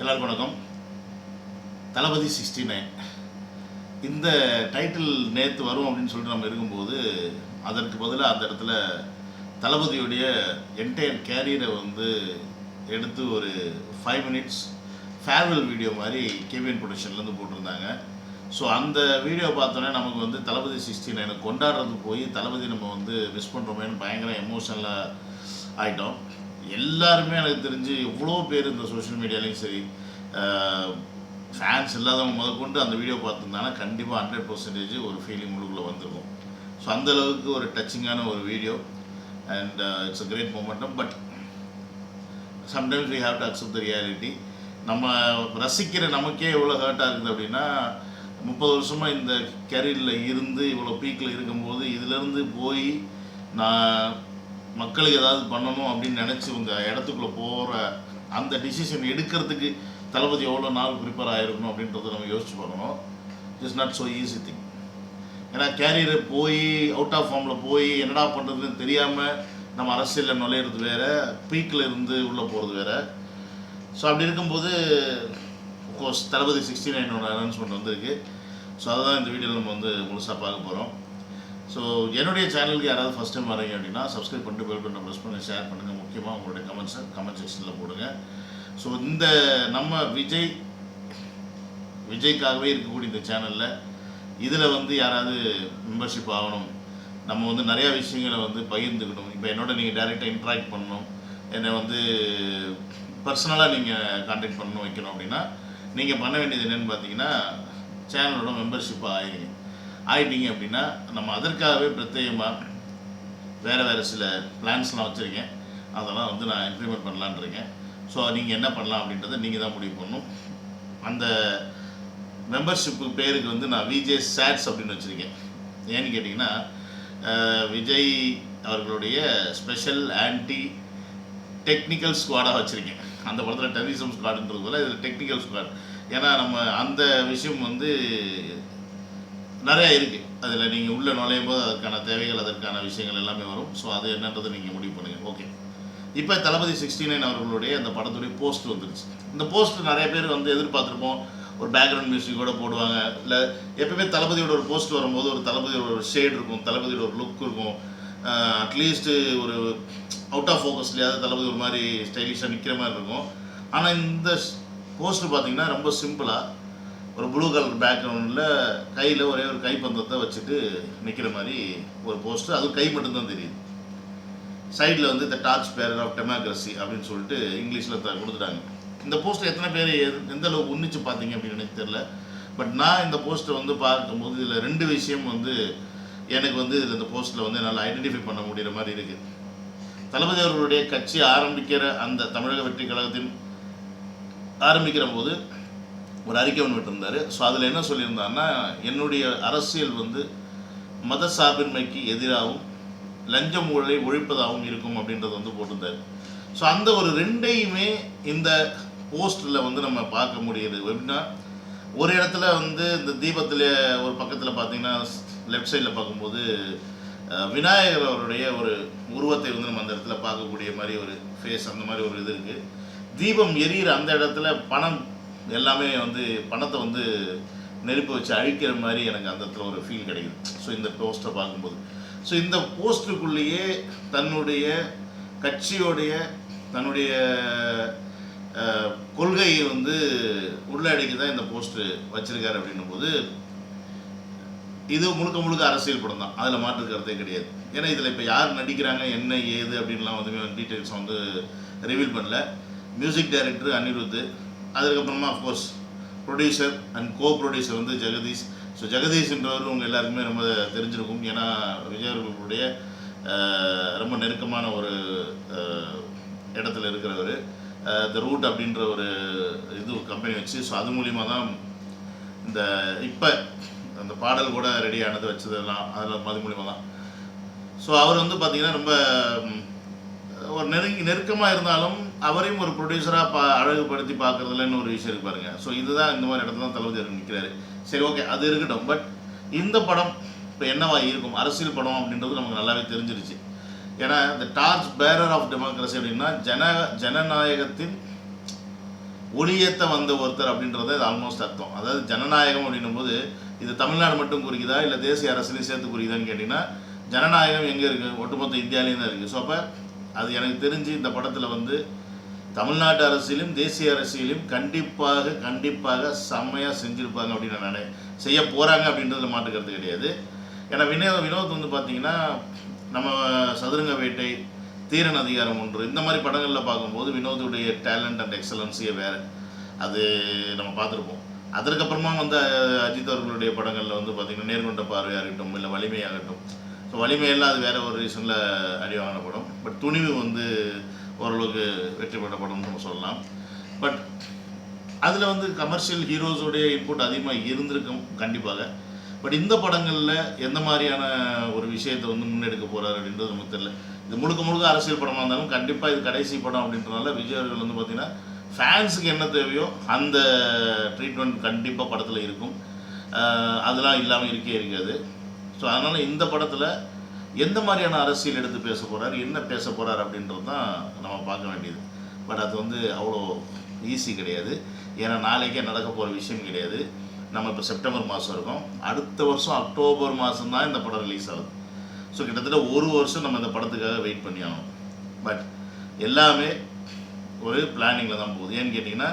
எல்லாருக்கும் வணக்கம். Thalapathy sixty nine இந்த டைட்டில் நேற்று வரும் அப்படின்னு சொல்லிட்டு நம்ம இருக்கும்போது அதற்கு பதிலாக அந்த இடத்துல தளபதியுடைய என்டையர் கேரியரை வந்து எடுத்து ஒரு ஃபைவ் மினிட்ஸ் ஃபேர்வெல் வீடியோ மாதிரி கேவிஎன் ப்ரொடக்ஷன்லேருந்து போட்டிருந்தாங்க. ஸோ அந்த வீடியோ பார்த்தோன்னே நமக்கு வந்து தளபதி சிக்ஸ்டி நைனை கொண்டாடுறது போய் தளபதி நம்ம வந்து மிஸ் பண்ணுறோமேன்னு பயங்கர எமோஷனலாக ஆகிட்டோம் எல்லாருமே எனக்கு தெரிஞ்சு எவ்வளோ பேர் இந்த சோஷியல் மீடியாலையும் சரி ஃபேன்ஸ் இல்லாதவங்க முதற்கொண்டு அந்த வீடியோ பார்த்துருந்தாங்கன்னா கண்டிப்பாக ஹண்ட்ரட் பர்சன்டேஜ் ஒரு ஃபீலிங் உள்ளுக்குள்ளே வந்திருக்கும். ஸோ அந்தளவுக்கு ஒரு டச்சிங்கான ஒரு video and it's a great momentum but sometimes we have to accept the reality நம்ம ரசிக்கிற நமக்கே எவ்வளோ ஹர்ட்டாக இருக்குது அப்படின்னா முப்பது வருஷமாக இந்த கேரியரில் இருந்து இவ்வளோ பீக்கில் இருக்கும்போது இதுலேருந்து போய் நான் மக்களுக்கு ஏதாவது பண்ணணும் அப்படின்னு நினச்சி உங்கள் இடத்துக்குள்ளே போகிற அந்த டிசிஷன் எடுக்கிறதுக்கு தளபதி எவ்வளோ நாள் ப்ரிப்பேர் ஆகிருக்கணும் அப்படின்றத நம்ம யோசிச்சு பார்க்கணும். It's not so easy thing ஏன்னா கேரியரை போய் அவுட் ஆஃப் ஃபார்மில் போய் என்னடா பண்ணுறதுன்னு தெரியாமல் நம்ம அரசியலில் நுழையிறது வேற பீக்கில் இருந்து உள்ளே போகிறது வேற. ஸோ அப்படி இருக்கும்போது கோர்ஸ் தளபதி சிக்ஸ்டி நைனோட அனௌன்ஸ்மெண்ட் வந்திருக்கு. ஸோ அதுதான் இந்த வீடியோவில் நம்ம வந்து முழுசாக பார்க்க போகிறோம் ஸோ என்னுடைய சேனலுக்கு யாராவது ஃபஸ்ட் டைம் வரீங்க அப்படின்னா சப்ஸ்கிரைப் பண்ணிட்டு பெல் பட்டனை ப்ரெஸ் பண்ணி ஷேர் பண்ணுங்கள் முக்கியமாக உங்களுடைய கமெண்ட்ஸை கமெண்ட் செக்ஷனில் போடுங்க. ஸோ இந்த நம்ம விஜய் விஜய்க்காகவே இருக்கக்கூடிய இந்த சேனலில் இதில் வந்து யாராவது மெம்பர்ஷிப் ஆகணும். நம்ம வந்து நிறையா விஷயங்களை வந்து பகிர்ந்துக்கணும். இப்போ என்னோட நீங்கள் டேரெக்டாக இன்ட்ராக்ட் பண்ணணும். என்னை வந்து பர்சனலாக நீங்கள் காண்டாக்ட் பண்ணணும் வைக்கணும் அப்படின்னா நீங்கள் பண்ண வேண்டியது என்னென்னு பார்த்தீங்கன்னா சேனலோட மெம்பர்ஷிப்பாக ஆயிருங்க ஆகிட்டீங்க அப்படின்னா நம்ம அதற்காகவே பிரத்யேகமாக வேறு வேறு சில பிளான்ஸ்லாம் வச்சுருக்கேன். அதெல்லாம் வந்து நான் இம்ப்ளிமெண்ட் பண்ணலான்னு இருக்கேன் ஸோ நீங்கள் என்ன பண்ணலாம் அப்படின்றத நீங்கள் தான் முடிவு பண்ணணும். அந்த மெம்பர்ஷிப்பு பேருக்கு வந்து நான் விஜே சேட்ஸ் அப்படின்னு வச்சுருக்கேன். ஏன்னு கேட்டிங்கன்னா விஜய் அவர்களுடைய ஸ்பெஷல் ஆன்டி டெக்னிக்கல் ஸ்குவாடாக வச்சுருக்கேன். அந்த படத்தில் டெரரிசம் ஸ்குவாடுன்றது போல் இதில் டெக்னிக்கல் ஸ்குவாட் ஏன்னா நம்ம அந்த விஷயம் வந்து நிறையா இருக்குது அதில் நீங்கள் உள்ளே நுழையும் போது அதற்கான தேவைகள் அதற்கான விஷயங்கள் எல்லாமே வரும். ஸோ அது என்னன்றதை நீங்கள் முடிவு பண்ணுங்கள் ஓகே இப்போ தளபதி சிக்ஸ்டி நைன் அவர்களுடைய அந்த படத்துடைய போஸ்ட் வந்துருச்சு. இந்த போஸ்ட் நிறைய பேர் வந்து எதிர்பார்த்துருப்போம். ஒரு பேக்ரவுண்ட் மியூசிக்கோட போடுவாங்க. இல்லை எப்பவுமே தளபதியோட ஒரு போஸ்ட் வரும்போது ஒரு தளபதியோட ஒரு ஷேட் இருக்கும். தளபதியோட ஒரு லுக் இருக்கும். அட்லீஸ்ட்டு ஒரு அவுட் ஆஃப் ஃபோக்கஸ்லையாவது தளபதி ஒரு மாதிரி ஸ்டைலிஷாக நிற்கிற மாதிரி இருக்கும். ஆனால் இந்த போஸ்ட் பார்த்தீங்கன்னா ரொம்ப சிம்பிளாக ஒரு ப்ளூ கலர் பேக்ரவுண்டில் கையில் ஒரே ஒரு கைப்பந்தத்தை வச்சுட்டு நிற்கிற மாதிரி ஒரு போஸ்ட்டு அது கை மட்டும்தான் தெரியுது. சைடில் வந்து the torch bearer of democracy அப்படின்னு சொல்லிட்டு இங்கிலீஷில் த கொடுத்துட்டாங்க. இந்த போஸ்டர் எத்தனை பேர் எந்த அளவுக்கு உன்னிச்சு பார்த்தீங்க அப்படின்னு எனக்கு தெரில பட் நான் இந்த போஸ்ட்டை வந்து பார்க்கும்போது இதில் ரெண்டு விஷயம் வந்து எனக்கு வந்து இதில் இந்த போஸ்ட்டில் வந்து என்னால் ஐடென்டிஃபை பண்ண முடிகிற மாதிரி இருக்குது தளபதி அவர்களுடைய கட்சி ஆரம்பிக்கிற அந்த தமிழக வெற்றி கழகத்தின் ஆரம்பிக்கிற போது ஒரு அறிக்கை ஒன்று விட்டிருந்தாரு. ஸோ அதில் என்ன சொல்லியிருந்தாருன்னா என்னுடைய அரசியல் வந்து மத சார்பின்மைக்கு எதிராகவும் லஞ்சம் ஊழலை ஒழிப்பதாகவும் இருக்கும் அப்படின்றத வந்து போட்டிருந்தார். ஸோ அந்த ஒரு ரெண்டையுமே இந்த போஸ்டில் வந்து நம்ம பார்க்க முடியுது. எப்படின்னா ஒரு இடத்துல வந்து இந்த தீபத்தில் ஒரு பக்கத்தில் பார்த்தீங்கன்னா லெஃப்ட் சைடில் பார்க்கும்போது விநாயகர் அவருடைய ஒரு உருவத்தை வந்து நம்ம அந்த இடத்துல பார்க்கக்கூடிய மாதிரி ஒரு ஃபேஸ் அந்த மாதிரி ஒரு இது இருக்குது தீபம் எரியிற அந்த இடத்துல பணம் எல்லாமே வந்து பணத்தை வந்து நெருப்பு வச்சு அழிக்கிற மாதிரி எனக்கு அந்த இடத்துல ஒரு ஃபீல் கிடைக்குது. ஸோ இந்த போஸ்ட்டை பார்க்கும்போது. ஸோ இந்த போஸ்ட்டுக்குள்ளேயே தன்னுடைய கட்சியோடைய தன்னுடைய கொள்கையை வந்து உள்ளடக்கி தான் இந்த போஸ்ட்டு வச்சிருக்காரு அப்படின்னும் போது இது முழுக்க முழுக்க அரசியல் படம் தான். அதில் மாற்று கிடையாது. ஏன்னா இதில் இப்போ யார் நடிக்கிறாங்க என்ன ஏது அப்படின்லாம் வந்து டீட்டெயில்ஸ் வந்து ரிவீல் பண்ணல. மியூசிக் டைரக்டர் அனிருத் அதுக்கப்புறமா of course producer and co producer வந்து ஜெகதீஷ். ஸோ ஜெகதீஷ்ன்றவர் உங்கள் எல்லாருக்குமே ரொம்ப தெரிஞ்சிருக்கும். ஏன்னா விஜய் அவர்களுடைய ரொம்ப நெருக்கமான ஒரு இடத்துல இருக்கிறவர். த ரூட் அப்படின்ற ஒரு இது கம்பெனி வச்சு ஸோ அது மூலிமா தான் இந்த இப்போ அந்த பாடல் கூட ரெடி ஆனது வச்சதெல்லாம் அதில் அது மூலிமா தான். ஸோ அவர் வந்து பார்த்திங்கன்னா ரொம்ப ஒரு நெருங்கி நெருக்கமாக இருந்தாலும் அவரையும் ஒரு ப்ரொடியூசராக பா அழகுபடுத்தி பார்க்குறதுலன்னு ஒரு விஷயம் இருக்கு பாருங்க. ஸோ இதுதான் இந்த மாதிரி இடத்துல தான் தளபதி அவர் நிற்கிறாரு சரி ஓகே அது இருக்கட்டும். பட் இந்த படம் இப்போ என்னவா இருக்கும்? அரசியல் படம் அப்படின்றது நமக்கு நல்லாவே தெரிஞ்சிருச்சு. ஏன்னா இந்த டார்ச் பேரர் ஆஃப் டெமோக்ரஸி அப்படின்னா ஜன ஜனநாயகத்தின் ஒளியேற்ற வந்த ஒருத்தர் அப்படின்றத இது ஆல்மோஸ்ட் அர்த்தம். அதாவது ஜனநாயகம் அப்படின்னும் போது இது தமிழ்நாடு மட்டும் குறிக்குதா? இல்லை தேசிய அரசியலையும் சேர்த்து குறிக்குதான்னு கேட்டிங்கன்னா ஜனநாயகம் எங்கே இருக்குது ஒட்டுமொத்த இந்தியாவிலேயும் தான் இருக்குது ஸோ அப்போ அது எனக்கு தெரிஞ்சு இந்த படத்தில் வந்து தமிழ்நாட்டு அரசியலும் தேசிய அரசியலும் கண்டிப்பாக கண்டிப்பாக செம்மையாக செஞ்சுருப்பாங்க அப்படின்னு நான் செய்ய போகிறாங்க அப்படின்றதுல மாட்டுக்கிறது கிடையாது. ஏன்னா வினோத் வினோத் வந்து பார்த்தீங்கன்னா நம்ம சதுரங்க வேட்டை தீரன் அதிகாரம் ஒன்று இந்த மாதிரி படங்களில் பார்க்கும்போது வினோதுடைய டேலண்ட் அண்ட் எக்ஸலன்ஸியே வேறு. அது நம்ம பார்த்துருப்போம் அதற்கப்புறமா வந்து அஜித் அவர்களுடைய படங்களில் வந்து பார்த்திங்கன்னா நேர்கொண்ட பார்வையாக இருக்கட்டும் இல்லை வலிமையாகட்டும் ஸோ வலிமையெல்லாம் அது வேறு ஒரு ரீசனில் அடி படம். பட் துணிவு வந்து ஓரளவுக்கு வெற்றி பெற்ற படம்னு நம்ம சொல்லலாம். பட் அதில் வந்து கமர்ஷியல் ஹீரோஸோடைய இன்புட் அதிகமாக இருந்திருக்கும் கண்டிப்பாக. பட் இந்த படங்களில் எந்த மாதிரியான ஒரு விஷயத்தை வந்து முன்னெடுக்க போகிறார் அப்படின்றது நமக்கு தெரியல. இது முழுக்க முழுக்க அரசியல் படமாக இருந்தாலும் கண்டிப்பாக இது கடைசி படம் அப்படின்றனால விஜய் அவர்கள் வந்து பார்த்திங்கன்னா ஃபேன்ஸுக்கு என்ன தேவையோ அந்த ட்ரீட்மெண்ட் கண்டிப்பாக படத்தில் இருக்கும். அதெல்லாம் இல்லாமல் இருக்கே இருக்காது. ஸோ அதனால் இந்த படத்தில் எந்த மாதிரியான அரசியல் எடுத்து பேச போகிறார் என்ன பேச போகிறார் அப்படின்றது தான் நம்ம பார்க்க வேண்டியது. பட் அது வந்து அவ்வளோ ஈஸி கிடையாது. ஏன்னா நாளைக்கே நடக்க போகிற விஷயம் கிடையாது. நம்ம இப்போ செப்டம்பர் மாதம் இருக்கோம். அடுத்த வருஷம் அக்டோபர் மாதம் தான் இந்த படம் ரிலீஸ் ஆகுது. ஸோ கிட்டத்தட்ட ஒரு வருஷம் நம்ம இந்த படத்துக்காக வெயிட் பண்ணி ஆகணும். பட் எல்லாமே ஒரு பிளானிங்கில் தான் போகுது. ஏன்னு கேட்டிங்கன்னா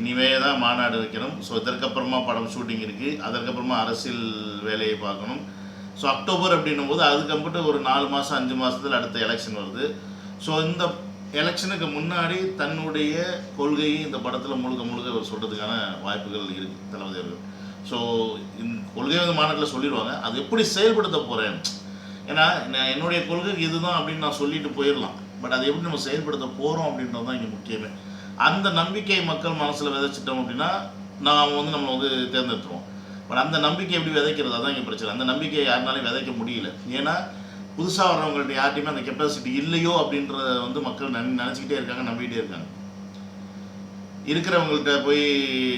இனிமே தான் மாநாடு வைக்கணும். ஸோ இதற்கப்புறமா படம் ஷூட்டிங் இருக்குது அதற்கப்புறமா அரசியல் வேலையை பார்க்கணும். ஸோ அக்டோபர் அப்படின்னும் போது அதுக்கப்புறம் ஒரு நாலு மாதம் அஞ்சு மாதத்தில் அடுத்த எலெக்ஷன் வருது. ஸோ இந்த எலெக்ஷனுக்கு முன்னாடி தன்னுடைய கொள்கையை இந்த படத்தில் முழுக்க முழுக்க அவர் சொல்கிறதுக்கான வாய்ப்புகள் இருக்குது தளபதி அவர்கள். ஸோ இந்த கொள்கை வந்து மாநாட்டில் சொல்லிடுவாங்க. அது எப்படி செயல்படுத்த போகிறேன் ஏன்னா நான் என்னுடைய கொள்கை இதுதான் அப்படின்னு நான் சொல்லிட்டு போயிடலாம். பட் அதை எப்படி நம்ம செயல்படுத்த போகிறோம் அப்படின்றது தான் இங்கே முக்கியமே. அந்த நம்பிக்கை மக்கள் மனசில் விதைச்சிட்டோம் அப்படின்னா நாம் வந்து நம்ம வந்து தேர்ந்தெடுத்துருவோம். பட் அந்த நம்பிக்கை எப்படி விதைக்கிறது? அதான் இங்கே பிரச்சனை. அந்த நம்பிக்கையை யாருனாலையும் விதைக்க முடியல. ஏன்னா புதுசாக வர்றவங்கள்ட்ட யார்ட்டையுமே அந்த கெப்பாசிட்டி இல்லையோ அப்படின்றத வந்து மக்கள் நினை நினச்சிக்கிட்டே இருக்காங்க நம்பிக்கிட்டே இருக்காங்க. இருக்கிறவங்கள்ட்ட போய்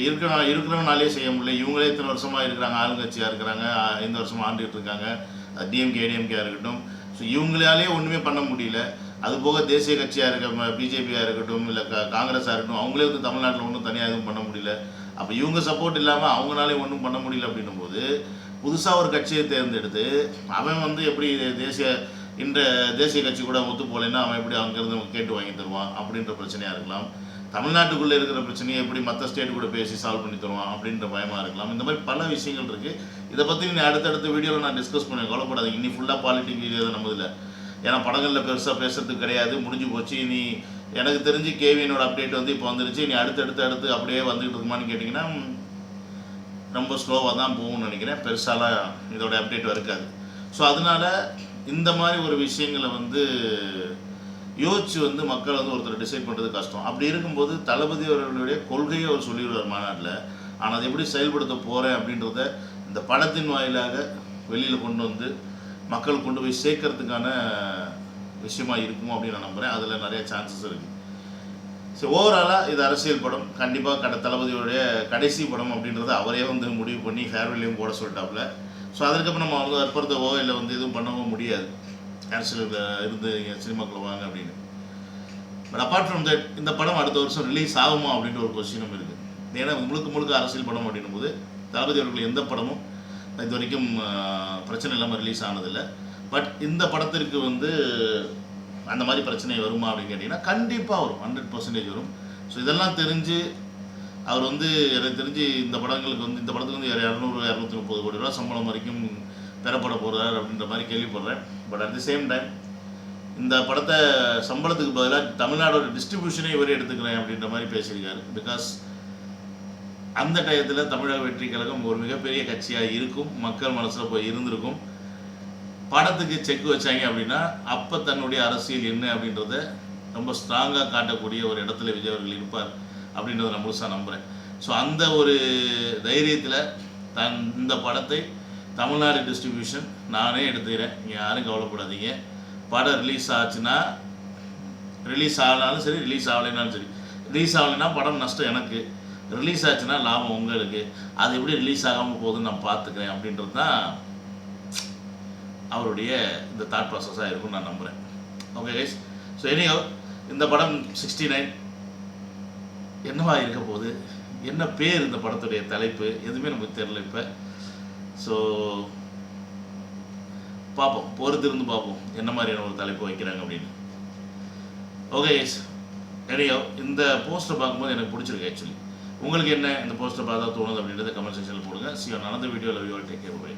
இருக்கிற இருக்கிறவனாலே செய்ய முடியல. இவங்களே இத்தனை வருஷமாக இருக்கிறாங்க ஆளுங்கட்சியாக இருக்கிறாங்க இந்த வருஷமாக ஆண்டுகிட்டு இருக்காங்க. டிஎம்கே ஏடிஎம்கே இருக்கட்டும். ஸோ இவங்களாலே ஒன்றுமே பண்ண முடியல. அது போக தேசிய கட்சியாக இருக்க பிஜேபியாக இருக்கட்டும் இல்லை காங்கிரஸாக இருக்கட்டும் அவங்களே வந்து தமிழ்நாட்டில் ஒன்றும் தனியாக எதுவும் பண்ண முடியல. அப்போ இவங்க சப்போர்ட் இல்லாமல் அவங்களாலே ஒன்றும் பண்ண முடியல அப்படின்னும் போது புதுசாக ஒரு கட்சியை தேர்ந்தெடுத்து அவன் வந்து எப்படி தேசிய இந்த தேசிய கட்சி கூட ஒத்து போகலைன்னா அவன் எப்படி அங்கேருந்து கேட்டு வாங்கி தருவான் அப்படின்ற பிரச்சனையாக இருக்கலாம். தமிழ்நாட்டுக்குள்ளே இருக்கிற பிரச்சனையை எப்படி மற்ற ஸ்டேட் கூட பேசி சால்வ் பண்ணி தருவான் அப்படின்ற பயமாக இருக்கலாம். இந்த மாதிரி பல விஷயங்கள் இருக்குது இதை பற்றி நீ அடுத்தடுத்த வீடியோவில் நான் டிஸ்கஸ் பண்ண கவலைப்படாதீங்க. இன்னி ஃபுல்லாக பாலிட்டிக் வீடியோ நம்ம இதில் ஏன்னா படங்களில் பெருசாக பேசுறதுக்கு கிடையாது. முடிஞ்சு போச்சு. நீ எனக்கு தெரிஞ்சு கேவியனோட அப்டேட் வந்து இப்போ வந்துருச்சு. நீ அடுத்தடுத்து அடுத்து அப்படியே வந்துகிட்டு இருக்குமான்னு கேட்டிங்கன்னா ரொம்ப ஸ்லோவாக தான் போகும்னு நினைக்கிறேன். பெருசாலாம் இதோட அப்டேட் இருக்காது ஸோ அதனால இந்த மாதிரி ஒரு விஷயங்களை வந்து யோசிச்சு வந்து மக்கள் வந்து ஒருத்தர் டிசைட் பண்ணுறது கஷ்டம். அப்படி இருக்கும்போது தளபதி அவர்களுடைய கொள்கையை அவர் சொல்லிடுவார் மாநாட்டில். ஆனால் அதை எப்படி செயல்படுத்த போகிறேன் அப்படின்றத இந்த படத்தின் வாயிலாக வெளியில் கொண்டு வந்து மக்கள் கொண்டு போய் சேர்க்கறதுக்கான விஷயமா இருக்குமோ அப்படின்னு நான் நம்புகிறேன் அதில் நிறைய சான்சஸ் இருக்குது ஸோ ஓவராலாக இது அரசியல் படம். கண்டிப்பாக கட தளபதியோடைய கடைசி படம் அப்படின்றத அவரே வந்து முடிவு பண்ணி ஃபேர்வெல்லையும் போட சொல்லிட்டாப்புல. ஸோ அதுக்கப்புறம் நம்ம வந்து அற்புதவோ இல்லை வந்து எதுவும் பண்ணவும் முடியாது. அரசியல் இருந்து இங்கே சினிமாக்குள்ள வாங்க அப்படின்னு. பட் அப்பார்ட் ஃப்ரம் தட் இந்த படம் அடுத்த வருஷம் ரிலீஸ் ஆகுமா அப்படின்ற ஒரு கொஸ்டினும் இருக்குது ஏன்னா முழுக்க முழுக்க அரசியல் படம் அப்படின்னும் போது தளபதி அவர்கள் எந்த படமும் இது வரைக்கும் பிரச்சனை இல்லாமல் ரிலீஸ் ஆனதில்லை. பட் இந்த படத்திற்கு வந்து அந்த மாதிரி பிரச்சனை வருமா அப்படின்னு கேட்டிங்கன்னா கண்டிப்பாக வரும். ஹண்ட்ரட் பர்சன்டேஜ் வரும். ஸோ இதெல்லாம் தெரிஞ்சு அவர் வந்து எனக்கு தெரிஞ்சு இந்த படங்களுக்கு வந்து இந்த படத்துக்கு வந்து இரநூறு இரநூத்தி முப்பது கோடி ரூபா சம்பளம் வரைக்கும் பெறப்பட போகிறார் அப்படின்ற மாதிரி கேள்விப்படுறேன். But at the same time இந்த படத்தை சம்பளத்துக்கு பதிலாக தமிழ்நாடோட டிஸ்ட்ரிபியூஷனே இவரே எடுத்துக்கிறேன் அப்படின்ற மாதிரி பேசியிருக்காரு. பிகாஸ் அந்த டயத்தில் தமிழக வெற்றி கழகம் ஒரு மிகப்பெரிய கட்சியாக இருக்கும். மக்கள் மனசில் போய் இருந்திருக்கும். படத்துக்கு செக் வச்சாங்க அப்படின்னா அப்போ தன்னுடைய அரசியல் என்ன அப்படின்றத ரொம்ப ஸ்ட்ராங்காக காட்டக்கூடிய ஒரு இடத்துல விஜய் அவர்கள் இருப்பார் அப்படின்றத நான் முழுசாக நம்புகிறேன் ஸோ அந்த ஒரு தைரியத்தில் தன் இந்த படத்தை தமிழ்நாடு டிஸ்ட்ரிபியூஷன் நானே எடுத்துக்கிறேன். நீங்கள் யாரும் கவலைப்படாதீங்க. படம் ரிலீஸ் ஆச்சுன்னா ரிலீஸ் ஆகலாலும் சரி ரிலீஸ் ஆகலைனாலும் சரி. ரிலீஸ் ஆகலைன்னா படம் நஷ்டம் எனக்கு. ரிலீஸ் ஆச்சுன்னா லாபம் உங்களுக்கு. அது எப்படி ரிலீஸ் ஆகாமல் போகுதுன்னு நான் பார்த்துக்கிறேன் அப்படின்றது தான் அவருடைய இந்த தாட் ப்ராசஸாக இருக்கும்னு நான் நம்புகிறேன் ஓகே கைஸ் ஸோ எனியோ இந்த படம் சிக்ஸ்டி நைன் என்னவா இருக்க போகுது? என்ன பேர் இந்த படத்துடைய தலைப்பு? எதுவுமே நமக்கு தெரியல இப்போ. ஸோ பார்ப்போம். பொறுத்திருந்து பார்ப்போம். என்ன மாதிரியான ஒரு தலைப்பு வைக்கிறாங்க அப்படின்னு. ஓகே எஸ் எனியோ இந்த போஸ்டர் பார்க்கும்போது எனக்கு பிடிச்சிருக்கு ஆக்சுவலி உங்களுக்கு என்ன இந்த போஸ்டர் பார்த்தா தோணுது அப்படின்றத கமெண்ட் செக்ஷனில் போடுங்க. சி நடந்த வீடியோவில் வீடியோ டேக் கேர் பை